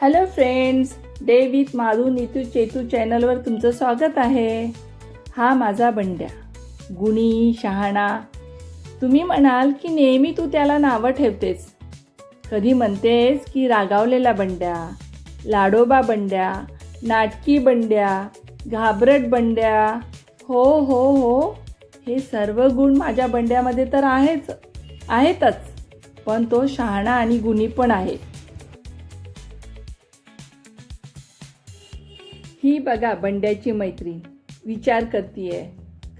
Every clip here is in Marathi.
Hello friends day with Madhu Neetu Chetu चॅनलवर तुमचं स्वागत आहे. हा माझा बंड्या गुणी शहाणा. तुम्ही म्हणाल की नेहमी तू त्याला नावं ठेवतेस. कधी म्हणतेस की रागावलेला बंड्या लाडोबा बंड्या नाटकी बंड्या घाबरट बंड्या. हो हो हो हे सर्व गुण माझ्या बंड्यामध्ये तर आहेच आहेतच. पण तो शहाणा आणि गुणी पण आहे. ही बघा बंड्याची मैत्री. विचार करतीये.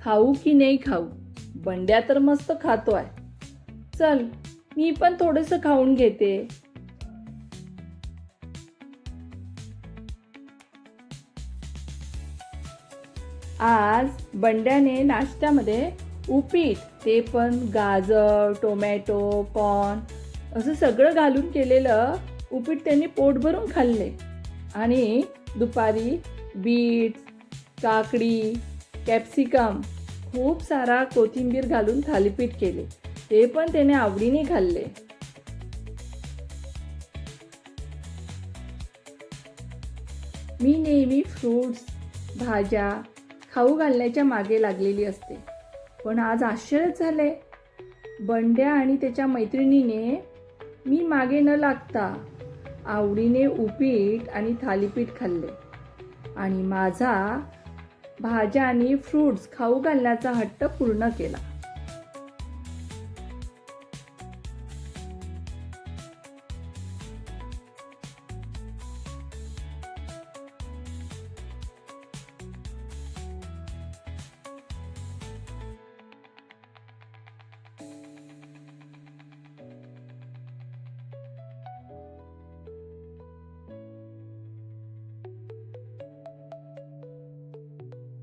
खाऊ की नाही खाऊ? बंड्या तर मस्त खातो आहे चल मी पण थोडंसं खाऊन घेते. आज बंड्याने नाश्त्यामध्ये उपीट ते पण गाजर टोमॅटो कॉर्न असं सगळं घालून केलेलं उपीट त्यांनी पोट भरून खाल्ले. आणि दुपारी बीट काकडी कॅप्सिकम खूप सारा कोथिंबीर घालून थालीपीठ केले. ते पण त्याने आवडीने खाल्ले. मी नेहमी फ्रूट्स भाज्या खाऊ घालण्याच्या मागे लागलेली असते. पण आज आश्चर्यच झाले बंड्या आणि त्याच्या मैत्रिणीने मी मागे न लागता आवडीने उपीट आणि थालीपीठ खाल्ले. आणि माझा भाज्या आणि फ्रूट्स खाऊ घालण्याचा हट्ट पूर्ण केला.